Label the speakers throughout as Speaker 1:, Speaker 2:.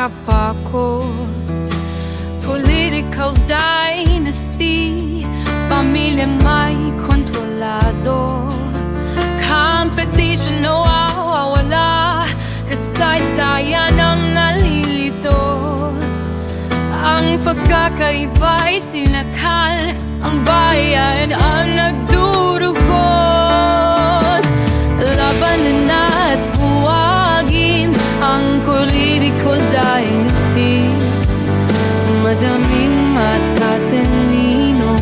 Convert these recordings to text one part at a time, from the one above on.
Speaker 1: kapako. Political dynasty Pamilya may kontrolado. Competition nawawala Resides tayo ng nalilito. Ang pagkakaiba'y sinakal Ang bayan ang nagdurugo. Laban na at buwan political dynasty. Madaming matatalino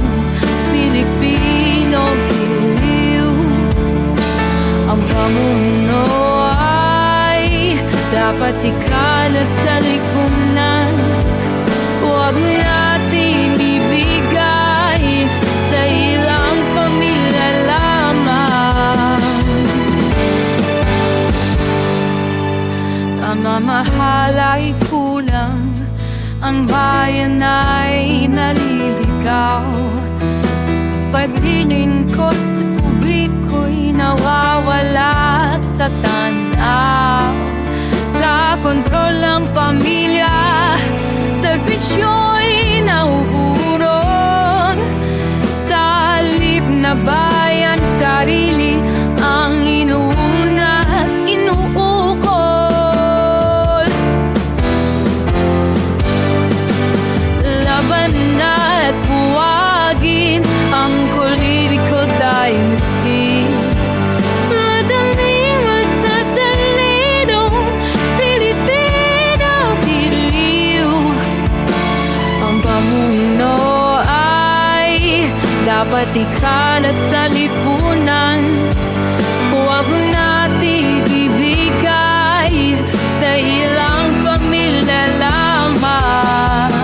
Speaker 1: Filipino giliw Ang pamuno ay Dapat ikalat sa lipunan ay kulang. Ang bayan ay naliligaw. Paglilingkod sa publiko'y nawawala sa tanaw Sa kontrol ng pamilya Serbisyo'y nauurong Sa halip na bayan, dapat ikalat sa lipunan. Huwag natin ibigay sa ilang pamilya lamang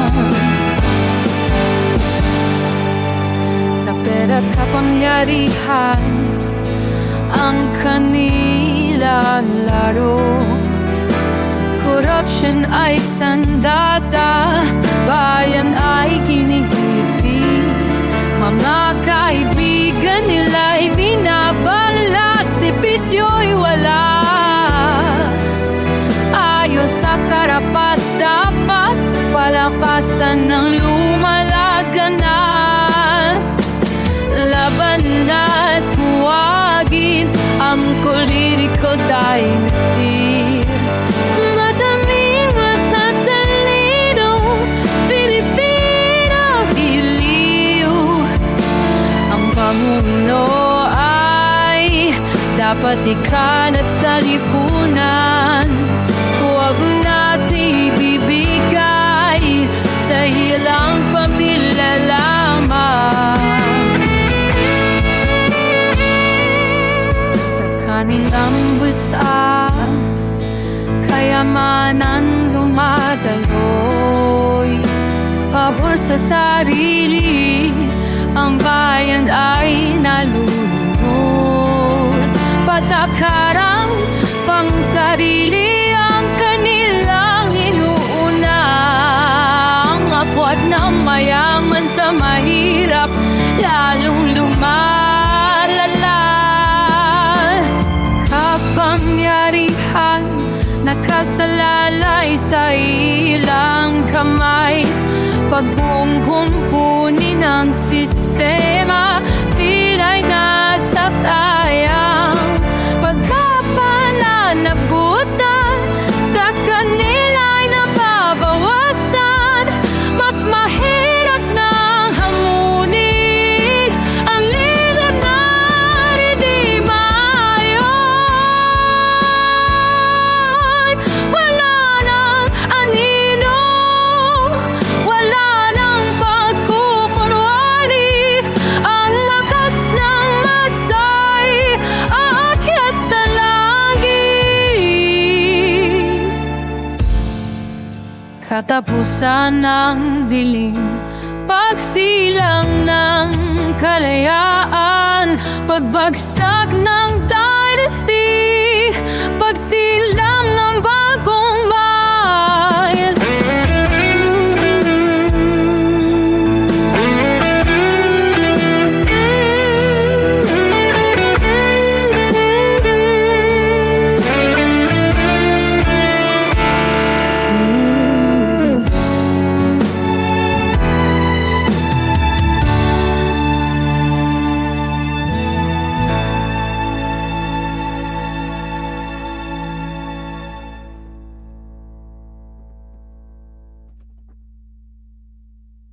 Speaker 1: Sa pera at kapangyarihan Ang kanilang laro. Corruption ay sandata Bayan ay karapat dapat Palampasan ng lumalaganap Laban at huwagin ang political dynasty Madaming matatalino Filipino giliw Ang pamuno ay dapat ikalat sa lipunan sa ilang pamilya lamang. Sa kanilang bulsa Kayamanan dumadaloy Pabor sa sarili Ang bayan ay nalulunod. Patakarang pang sarili sa mahirap Lalong lumalala kapangyarihan Nakasalalay sa ilang kamay. Pagbungkumpunin ang sistema Tila'y nasasayang. Pagkapananagutan Sa kanila'y Katapusan ng dilim Pagsilang ng kalayaan Pagbagsak ng dynasty Pagsilang